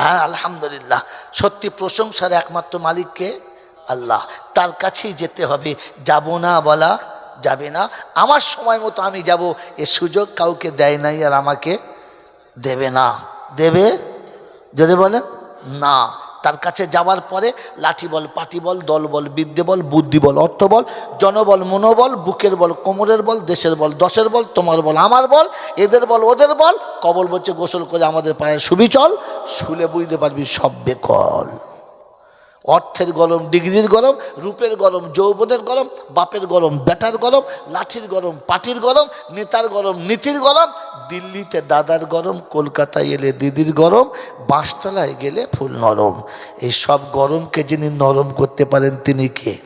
হ্যাঁ আলহামদুলিল্লাহ। সত্যি প্রশংসার একমাত্র মালিককে আল্লাহ। তার কাছেই যেতে হবে। যাব না বলা যাবে না। আমার সময় মতো আমি যাব। এ সুযোগ কাউকে দেয় নাই আর আমাকে দেবে না। দেবে? যদি বলে না। তার কাছে যাওয়ার পরে লাঠি বল, পাটি বল, দল বল, বিদ্যে বল, বুদ্ধি বল, অর্থ বল, জনবল মনোবল বুকের বল, কোমরের বল, দেশের বল, দশের বল, তোমার বল, আমার বল, এদের বল, ওদের বল, কবল বলছে গোসল করে আমাদের পায়ে সুবিচল, শুলে বুঝতে পারবি সব বেকল। অর্থের গরম, ডিগ্রির গরম, রূপের গরম, যৌবনের গরম, বাপের গরম, বেটার গরম, লাঠির গরম, পাটির গরম, নেতার গরম, নীতির গরম, দিল্লিতে দাদার গরম, কলকাতায় এলে দিদির গরম বাঁশতলায় গেলে ফুল নরম। এই সব গরমকে যিনি নরম করতে পারেন, তিনি কে?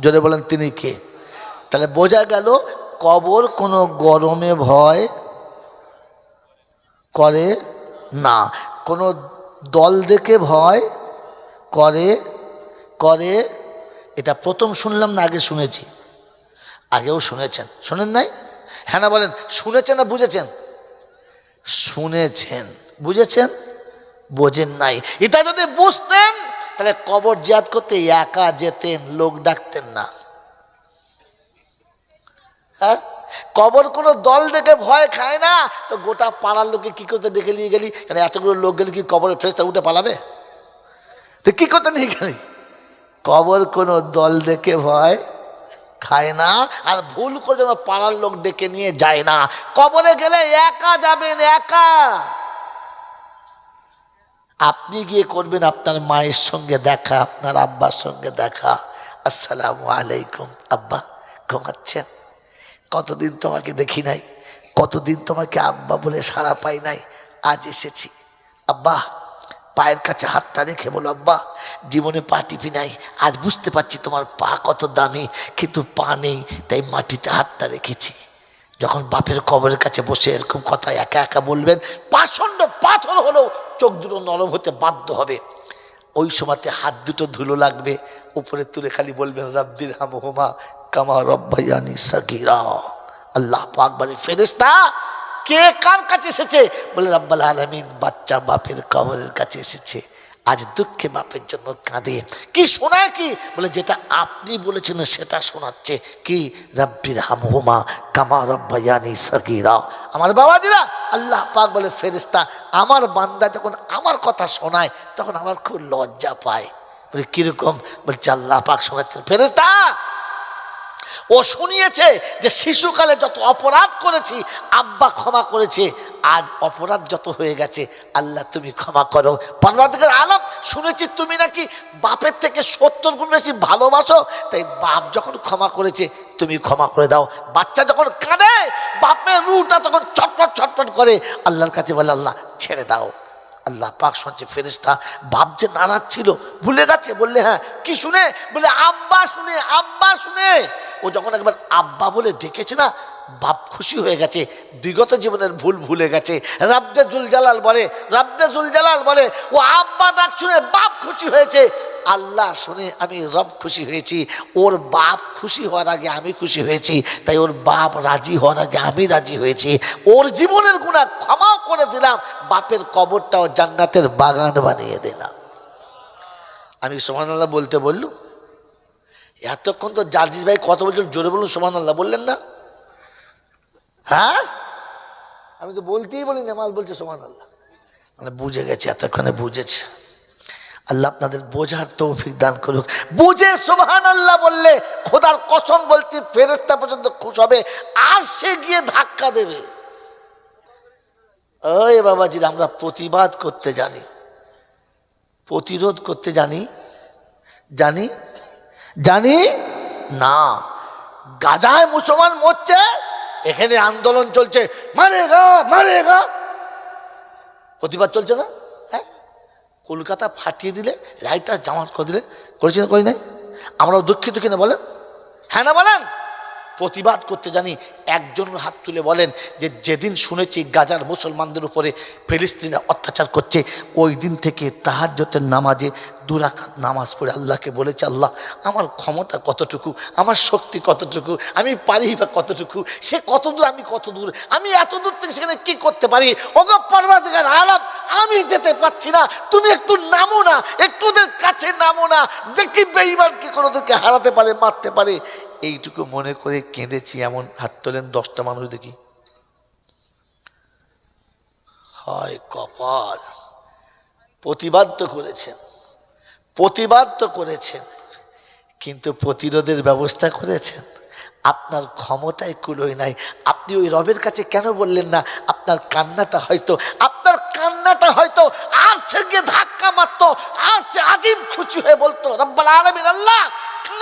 জোরে বলেন, তিনি কে? তাহলে বোঝা গেল, কবর কোনো গরমে ভয় করে না। কোনো দল দেখে ভয় করে করে, এটা প্রথম শুনলাম না, আগে শুনেছি। আগেও শুনেছেন। শোনেন নাই? হ্যাঁ না বলেন, শুনেছেন না বুঝেছেন? শুনেছেন। বুঝেছেন? বোঝেন নাই। এটা যদি বুঝতেন, তাহলে কবর জিয়াদ করতে একা যেতেন, লোক ডাকতেন না। হ্যাঁ? কবর কোনো দল দেখে ভয় খায় না, তো গোটা পাড়ার লোকে কি করতে ডেকে নিয়ে গেলি? এতগুলো লোক গেলে কি কবরের ফ্রেস্তা উঠে পালাবে? তো কি নিয়ে গেলি কবর কোনো দল দেখে ভয়, খায় না, আর ভুল করে যেন পাড়ার লোক ডেকে নিয়ে যায় না। কবরে গেলে একা যাবেন, একা। আপনি গিয়ে করবেন আপনার মায়ের সঙ্গে দেখা, আপনার আব্বার সঙ্গে দেখা। আসসালামু আলাইকুম, আব্বা, ঘুমাচ্ছেন? কতদিন তোমাকে দেখি নাই? কতদিন তোমাকে আব্বা বলে সাড়া পাই নাই? আজ এসেছি। আব্বা পায়ের কাছে হাতটা রেখে বলো, আব্বা, জীবনে পা টিপি নাই, আজ বুঝতে পারছি তোমার পা কত দামি, কিন্তু পা নেই, তাই মাটিতে হাতটা রেখেছি। যখন বাপের কবরের কাছে বসে এরকম কথা একা একা বলবেন, পাষণ্ড পাথর হলেও চোখ দুটো নরম হতে বাধ্য হবে। ওই সময়তে হাত দুটো ধুলো লাগবে, উপরে তুলে খালি বলবেন, রব্বির হামহুমা কামা রব্বাইয়ানি সাগিরা। আল্লাহ পাক বলে ফেরেস্তা কে কার কাছে এসেছে? বলে, রব্বাল আলমিন বাচ্চা বাপের কবরের কাছে এসেছে। আজ দুঃখে বাপের জন্য কাঁদে। কি শোনায় কি? বলে, যেটা আপনি বলেছিলেন সেটা শোনাচ্ছে। কি? রব্বির হামহুমা কামা রব্বাইয়ানি সাগিরা। আমার বাবাজিরা, আল্লাহ পাক বলে ফেরেস্তা আমার বান্দা যখন আমার কথা শোনায়, তখন আমার খুব লজ্জা পায়। বলে, কীরকম? বলছে, আল্লাহ পাক শোনাচ্ছেন। ফেরেস্তা ও শুনিয়েছে যে শিশুকালে যত অপরাধ করেছি, আব্বা ক্ষমা করেছে, আজ অপরাধ যত হয়ে গেছে, আল্লাহ তুমি ক্ষমা করো। পার্বতিকের আলম শুনেছি, তুমি নাকি বাপের থেকে সত্তর গুণ বেশি ভালোবাসো? তাই বাপ যখন ক্ষমা করেছে, তুমি ক্ষমা করে দাও। বাচ্চা যখন কাঁদে, বাপের রুটা তখন ছটফট ছটফট করে। আল্লাহর কাছে বলে, আল্লাহ, ছেড়ে দাও। আল্লাহ পাক শুনছে ফেরিস্তা বাপ যে নারাজ ছিল, ভুলে গেছে, বললে হ্যাঁ কি শুনে? বলে, আব্বা শুনে আব্বা শুনে। ও যখন একবার আব্বা বলে ডেকেছে না, বাপ খুশি হয়ে গেছে, বিগত জীবনের ভুল ভুলে গেছে। রাব্দে জুল জালাল বলে, রাব্দে জুল জালাল বলে, ও আব্বা ডাক শুনে বাপ খুশি হয়েছে। আল্লাহ শুনে, আমি রব খুশি হয়েছি, ওর বাপ খুশি হওয়ার আগে আমি খুশি হয়েছি, তাই ওর বাপ রাজি হওয়ার আগে আমি রাজি হয়েছি। ওর জীবনের গুণা ক্ষমাও করে দিলাম, বাপের কবরটাও জান্নাতের বাগান বানিয়ে দিলাম। আমি সোমান আল্লাহ বলতে বললুম এতক্ষণ তো জার্জিস ভাই কত বলছেন? জোরে বলুন সোমান আল্লাহ বললেন না? হ্যাঁ? আমি তো বলতেই বলি না মাল বলছে সোমান আল্লাহ মানে বুঝে গেছে, এতক্ষণে বুঝেছে। আল্লাহ আপনাদের বোঝার তৌফিক দান করুক। বুঝে সোহান আল্লাহ বললে খোদার কসম বলছি ফেরেস্তা পর্যন্ত খুশ হবে, আর সে গিয়ে ধাক্কা দেবে। ওই বাবাজির আমরা প্রতিবাদ করতে জানি। প্রতিরোধ করতে জানি। জানি জানি? না। গাজায় মুসলমান মরছে, এখানে আন্দোলন চলছে। মারে গা মারে গা। প্রতিবাদ চলছে না? হ্যাঁ? কলকাতা ফাটিয়ে দিলে রাইটার জামাত করে দিলে করেছেন করি নাই? আমরাও দুঃখিত কিনা বলেন? হ্যাঁ না বলেন? প্রতিবাদ করতে জানি একজন হাত তুলে বলেন যে যেদিন শুনেছি গাজার মুসলমানদের উপরে ফিলিস্তিনে অত্যাচার করছে, ওই দিন থেকে তাহাজ্যতের নামাজে দুরাকাত নামাজ পড়ে আল্লাহকে বলেছে, আল্লাহ, আমার ক্ষমতা কতটুকু? আমার শক্তি কতটুকু? আমি পারি বা কতটুকু? সে কত দূর? আমি কত দূর? আমি এত দূর থেকে সেখানে কি করতে পারি? ওগো আলাপ আমি যেতে পারছি না। তুমি একটু নামো না একটু ওদের কাছে নামো না। দেখি বেইমান কি করে ওদেরকে হারাতে পারে, মারতে পারে। এইটুকু মনে করে কেঁদেছি এমন হাত তোলেন দশটা মানুষ দেখি। হয় কপাল। প্রতিবাদ তো করেছেন। প্রতিবাদ তো করেছেন। কিন্তু প্রতিরোধের ব্যবস্থা করেছেন। আপনার ক্ষমতায় কুলোয় নাই। আপনি ওই রবের কাছে কেন বললেন না? আপনার কান্নাটা হয়তো, আপনার কান্নাটা হয়তো আর গিয়ে ধাক্কা মারতো আর সে আজিম খুশি হয়ে বলতো, রব্বাল আলমিন, আল্লাহ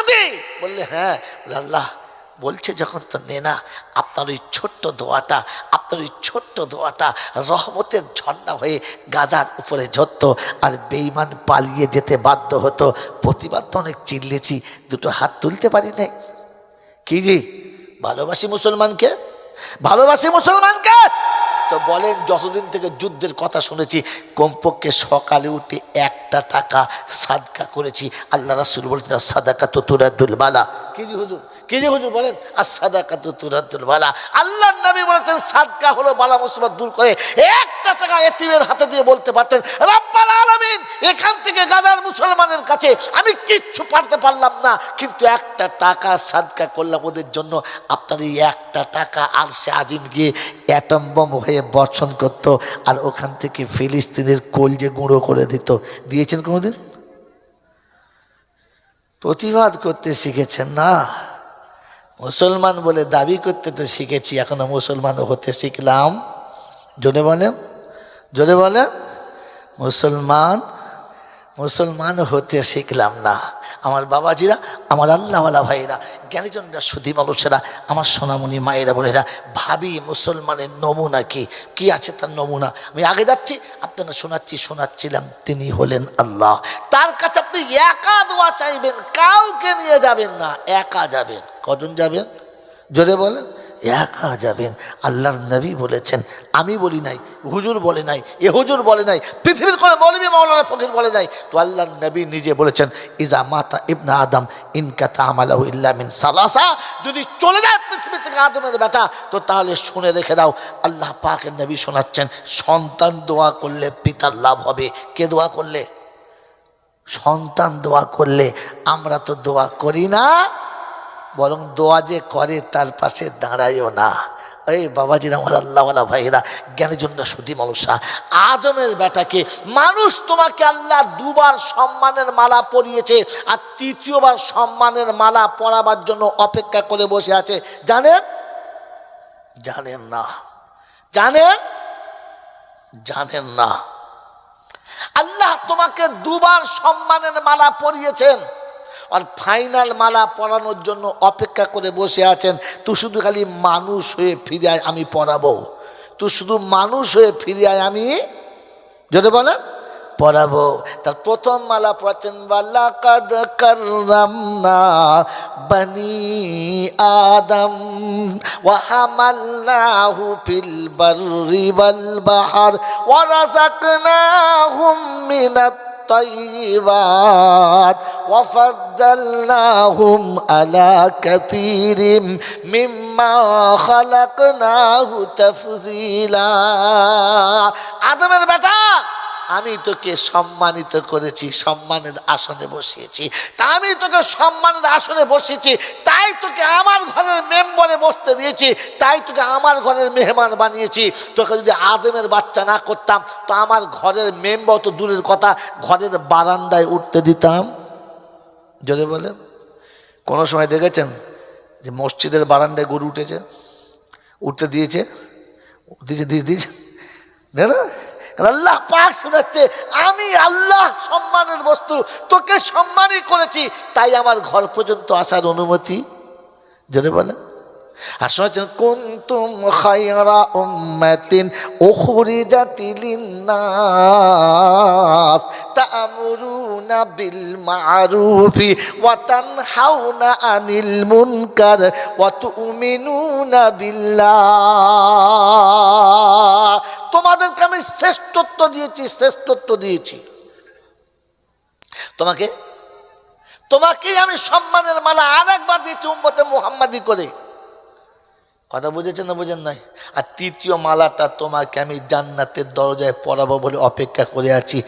কাঁদে বললে হ্যাঁ আল্লাহ, বলছে যখন তো নে না আপনার ওই ছোট্ট দোয়াটা আপনার ওই ছোট্ট দোয়াটা রহমতের ঝর্ণা হয়ে গাজার উপরে ঝরত আর বেইমান পালিয়ে যেতে বাধ্য হতো। প্রতিবাদ তো অনেক চিল্লেছি, দুটো হাত তুলতে পারি নাই। কি জি? ভালোবাসি মুসলমানকে? ভালোবাসি মুসলমানকে? বলেন, যতদিন থেকে যুদ্ধের কথা শুনেছি, কমপক্ষে সকালে উঠে একটা টাকা সাদকা করেছি। আল্লাহ রাসুল বলতে সাদাকা তো তুরাদুল বালা কি জি হুজুর? কি জি হুজুর বলেন আর সাদাকা তো তুরাদুল বালা। আল্লাহ নবী বলেছেন, সাদকা হলো বালা মুসিবত দূর করে। একটা টাকা এতিমের হাতে দিয়ে বলতে পারতেন, রাব্বাল আলামিন, এখান থেকে গাজার মুসলমানের কাছে আমি কিচ্ছু পারতে পারলাম না, কিন্তু একটা টাকা সাদকা করলাম ওদের জন্য। আপনার এই একটা টাকা আর সে আজিম গিয়ে অ্যাটম বম হয়ে বর্ষণ করত আর ওখান থেকে ফিলিস্তিনের কলজে গুঁড়ো করে দিত। দিয়েছেন কোনোদিন? প্রতিবাদ করতে শিখেছেন না। মুসলমান বলে দাবি করতে তো শিখেছি, এখনও মুসলমান হতে শিখলাম। জোরে বলেন জোরে বলেন, মুসলমান মুসলমান হতে শিখলাম না। আমার বাবাজিরা, আমার আল্লাহওয়ালা ভাইয়েরা, জ্ঞানীজনরা, সুধী মানুষেরা, আমার সোনামণি মায়েরা, বোনেরা, ভাবি মুসলমানের নমুনা কি? কি আছে তার নমুনা? আমি আগে যাচ্ছি, আপনারা শোনাচ্ছি, শোনাচ্ছিলাম, তিনি হলেন আল্লাহ। তার কাছে আপনি একা দোয়া চাইবেন, কাউকে নিয়ে যাবেন না, একা যাবেন। কজন যাবেন? জোরে বলেন। একা যাবেন? আল্লাহর নবী বলেছেন, আমি বলি নাই, হুজুর বলে নাই, এ হুজুর বলে নাই, পৃথিবীর কোনো মৌলবী মাওলানা ফকির বলে নাই। তো আল্লাহর নবী নিজে বলেছেন, ইজা মাতা ইবনা আদম ইনকাতা আমালাহু ইল্লা মিন সালাসা। যদি চলে যায় পৃথিবী থেকে আদমের বেটা, তো তাহলে শুনে রেখে দাও, আল্লাহ পাকের নবী শোনাচ্ছেন, সন্তান দোয়া করলে পিতার লাভ হবে। কে দোয়া করলে? সন্তান দোয়া করলে আমরা তো দোয়া করি না। বরং দোয়া যে করে, তার পাশে দাঁড়ায়ও না। এই বাবাজির, আমার আল্লাহওয়ালা ভাইরা জ্ঞানের জন্য সুদী মানুষা আদমের বেটাকে, মানুষ তোমাকে আল্লাহ দুবার সম্মানের মালা পরিয়েছে আর তৃতীয়বার সম্মানের মালা পরাবার জন্য অপেক্ষা করে বসে আছে। জানেন? জানেন না। জানেন? জানেন না। আল্লাহ তোমাকে দুবার সম্মানের মালা পরিয়েছেন। আর ফাইনাল মালা পরানোর জন্য অপেক্ষা করে বসে আছেন, তুই শুধু খালি মানুষ হয়ে ফিরে আয়, আমি পড়াবো তুই শুধু মানুষ হয়ে ফিরে আয়, আমি যদি বলেন পড়াবো তার প্রথম মালা পড়াচ্ছেন কাদ করলাম না বনি আদম ওয়াহামাল্লাহু ফিল বাররি ওয়াল বাহর, ওয়া রাযাকনাহুম মিনাত الطيبات وفضلناهم على كثير مما خلقناه تفضيلا আদমের বেটা আমি তোকে সম্মানিত করেছি, সম্মানের আসনে বসিয়েছি। তা আমি তোকে সম্মানের আসনে বসিয়েছি, তাই তোকে আমার ঘরের মেম্বরে বসতে দিয়েছি, তাই তোকে আমার ঘরের মেহমান বানিয়েছি। তোকে যদি আদমের বাচ্চা না করতাম, তো আমার ঘরের মেম্বার তো দূরের কথা, ঘরের বারান্দায় উঠতে দিতাম। জোরে বলেন। কোনো সময় দেখেছেন যে মসজিদের বারান্দায় গরু উঠেছে? উঠতে দিয়েছে? দিয়েছে দিয়ে দিয়েছে। না আল্লাহ পাক শোনাচ্ছে আমি আল্লাহ সম্মানের বস্তু, তোকে সম্মানই করেছি, তাই আমার ঘর পর্যন্ত আসার অনুমতি। জোরে বলে আর শোনাচ্ছেন কুন্তুম খায়রা উম্মাতিন উখরিজাতি লিন্নাস তা'মুরুনা বিল মারুফি ওয়া তানহাউনা আনিল মুনকার ওয়া তুমিনুনা বিল্লাহ। আমি শ্রেষ্ঠত্ব দিয়েছি শ্রেষ্ঠত্ব দিয়েছি। তোমাকে? তোমাকে আমি সম্মানের মালা আর একবার দিয়েছি উম্মতে মুহাম্মাদি করে। কথা বুঝেছেন না বুঝেন নাই? আর তৃতীয় মালাটা তোমাকে আমি জান্নাতের দরজায় পড়াবো বলে অপেক্ষা করে আছি।